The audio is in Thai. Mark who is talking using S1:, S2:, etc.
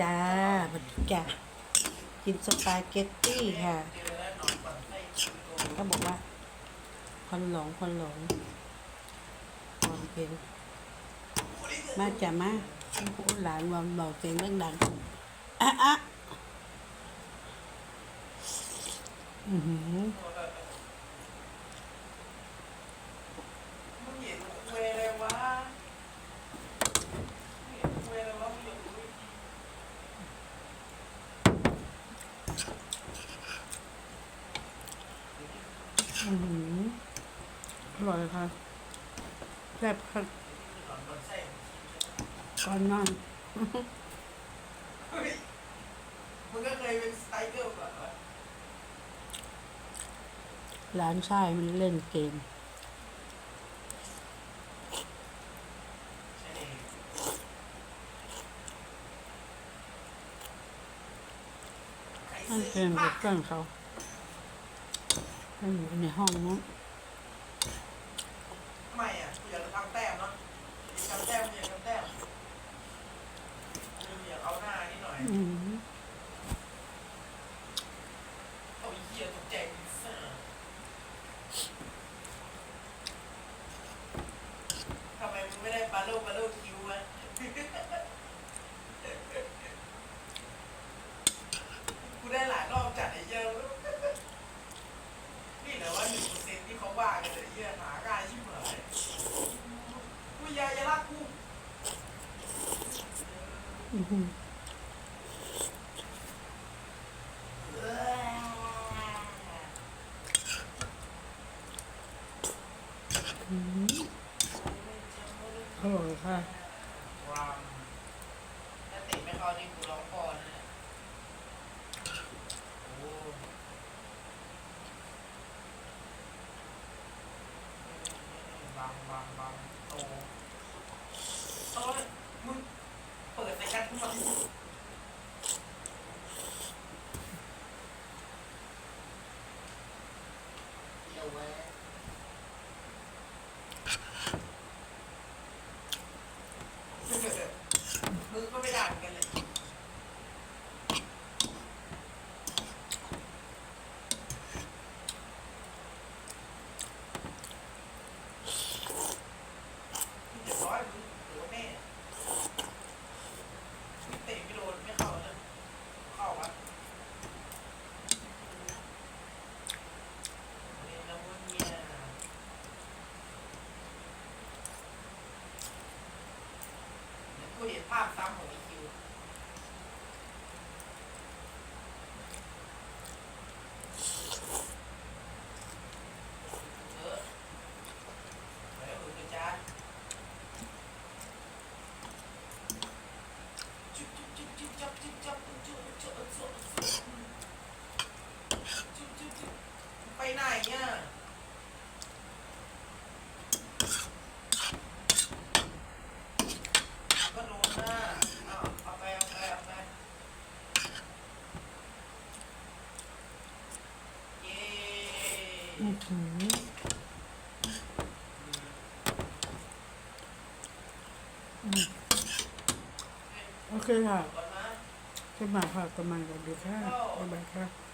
S1: จ้าบัดจ้ากินสปาเกตตี้ค่ะก็บอกว่าคนหลงคนหลงความเป็นมาจ้ามาพูดหลานวามบอกเสียงดังๆอะอะอือหือ
S2: มึงเห็นเวเลยวะมึงเห็นเวเลยวะมึงอย่าคุย
S1: อือหืออร่อยค่ะแซ่บค่ะ
S2: หลอนมันแซ่บ
S1: ก่อนนอน
S2: เฮ้ยมึงก็เคยเป็นสไตรเกอร์ก่อนวะ
S1: หลานชายมันเล่นเกม
S2: ใช่
S1: นั่นเกมกับเพื่อนเขา ให้อยู่ในห้องนู้น
S2: ทำไมอะกูอยากทำแต้มเนาะทำแต้มอยากทำแต้มอยากเอาหน้านิดหน่อย
S1: อืม
S2: เอาไอ้เหี้ยตกใจพิซซ่าทำไมมึงไม่ได้ปาโลปาโลคิวอะกูได้หลายรอบจัดไอ้เหี้ยนี่แหละว่าหนึ่งเปอร์เซ็นต์ที่เขา ว่ากันเลยไอ้เหี้ยหาง่ายชิบหายกูอย่าอย่ารักกู
S1: อือหือ
S2: เออ
S1: อืมอร่อยค่ะ
S2: รามถ้าติดไม่เข้านี่กูร้องพอนะเนี่ยโอ้บังบังบัง โตโตมึงเปิดไปกันทุกคน ไปไหนเนี่ยก็โดนหน้าเอาเอาไปเอาไปเอาไปเย้
S1: อือหืออืมโอเคค่ะ
S2: ก่อนนะ
S1: จะมาค่ะประมาณกันดีค่ะบ๊ายบายค่ะ